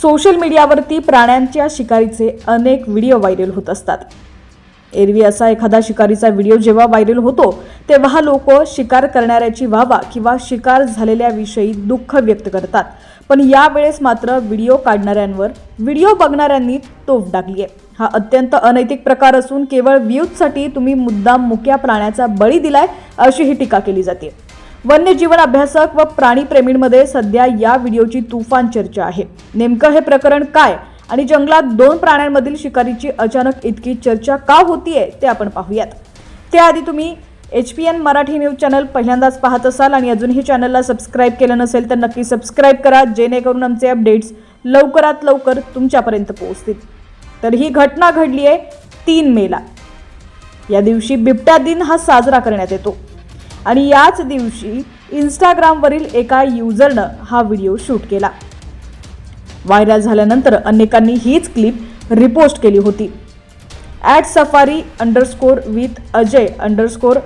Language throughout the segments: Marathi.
सोशल मीडियावरती प्राण्यांच्या शिकारीचे अनेक व्हिडिओ व्हायरल होत असतात. एरवी असा एखादा शिकारीचा व्हिडिओ जेव्हा व्हायरल होतो तेव्हा लोक शिकार करणाऱ्याची व्हावा किंवा शिकार झालेल्याविषयी दुःख व्यक्त करतात. पण यावेळेस मात्र व्हिडिओ काढणाऱ्यांवर व्हिडिओ बघणाऱ्यांनी तोफ टाकली आहे हा अत्यंत अनैतिक प्रकार असून केवळ व्ह्यूजसाठी तुम्ही मुद्दाम मुक्या प्राण्याचा बळी दिलाय अशी ही टीका केली जाते. वन्यजीवन अभ्यासक व प्राणीप्रेमींमध्ये सध्या या व्हिडिओची तुफान चर्चा आहे. नेमकं हे प्रकरण काय आणि जंगलात दोन प्राण्यांमधील शिकारीची अचानक इतकी चर्चा का होतीये ते आपण पाहूयात. त्याआधी तुम्ही H P N Marathi news channel पहिल्यांदाच पाहत असाल आणि अजूनही चॅनलला सबस्क्राईब केलं नसेल तर नक्की सबस्क्राईब करा जेणेकरून आमचे अपडेट्स लवकरात लवकर तुमच्यापर्यंत पोहोचतील. तर ही घटना घडली आहे तीन मेला. या दिवशी बिबट्या दिन हा साजरा करण्यात येतो. आणि याच दिवशी इंस्टाग्रामवरील एका युजरनं हा व्हिडिओ शूट केला. व्हायरल झाल्यानंतर अनेकांनी हीच क्लिप रिपोस्ट केली होती. At safari underscore with Ajay underscore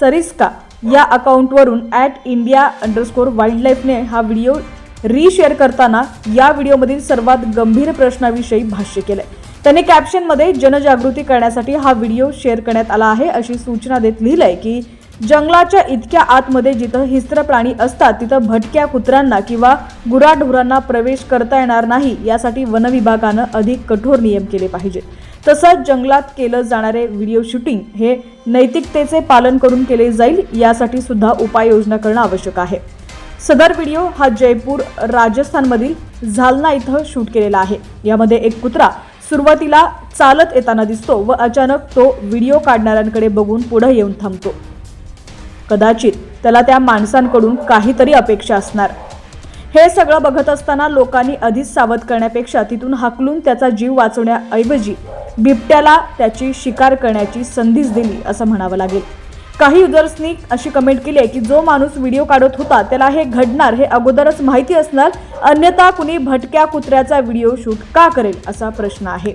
Sariska या अकाउंटवरून ॲट इंडिया अंडरस्कोर वाईल्ड लाईफने हा व्हिडिओ रीशेअर करताना या व्हिडिओमधील सर्वात गंभीर प्रश्नाविषयी भाष्य केलंय. त्याने कॅप्शनमध्ये जनजागृती करण्यासाठी हा व्हिडिओ शेअर करण्यात आला आहे अशी सूचना देत लिहिलं आहे की जंगलाच्या इतक्या आतमध्ये जिथं हिस्त्र प्राणी असतात तिथं भटक्या कुत्र्यांना किंवा गुराढोरांना प्रवेश करता येणार नाही यासाठी वनविभागानं अधिक कठोर नियम केले पाहिजेत. तसंच जंगलात केलं जाणारे व्हिडिओ शूटिंग हे नैतिकतेचे पालन करून केले जाईल यासाठी सुद्धा उपाययोजना करणं आवश्यक आहे. सदर व्हिडिओ हा जयपूर राजस्थानमधील झालना इथं शूट केलेला आहे. यामध्ये एक कुत्रा सुरुवातीला चालत येताना दिसतो व अचानक तो व्हिडिओ काढणाऱ्यांकडे बघून पुढे येऊन थांबतो. कदाचित त्याला त्या माणसांकडून काहीतरी अपेक्षा असणार. हे सगळं बघत असताना लोकांनी आधीच सावध करण्यापेक्षा तिथून हाकलून त्याचा जीव वाचवण्याऐवजी बिबट्याला त्याची शिकार करण्याची संधीच दिली असं म्हणावं लागेल. काही युजर्सनी अशी कमेंट केली आहे की जो माणूस व्हिडिओ काढत होता त्याला हे घडणार हे अगोदरच माहिती असणार अन्यथा कुणी भटक्या कुत्र्याचा व्हिडिओ शूट का करेल असा प्रश्न आहे.